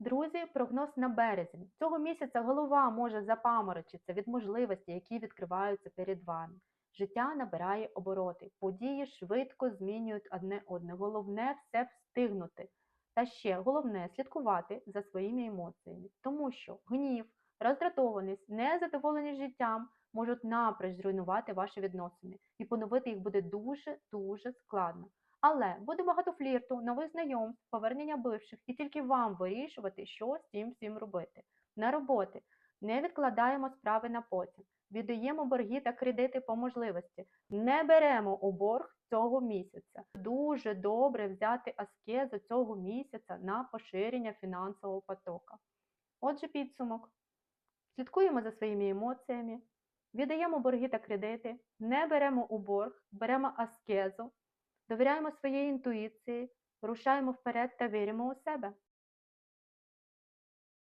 Друзі, прогноз на березень. Цього місяця голова може запаморочитися від можливостей, які відкриваються перед вами. Життя набирає обороти, події швидко змінюють одне одне. Головне все встигнути. Та ще головне слідкувати за своїми емоціями, тому що гнів, роздратованість, незадоволеність життям можуть напроч зруйнувати ваші відносини, і поновити їх буде дуже дуже складно. Але буде багато флірту, нових знайомств, повернення бивших, і тільки вам вирішувати, що з цим всім робити. На роботи не відкладаємо справи на потім, віддаємо борги та кредити по можливості, не беремо у борг цього місяця. Дуже добре взяти аскезу цього місяця на поширення фінансового потока. Отже, підсумок. Слідкуємо за своїми емоціями, віддаємо борги та кредити, не беремо у борг, беремо аскезу, довіряємо своїй інтуїції, рушаємо вперед та віримо у себе.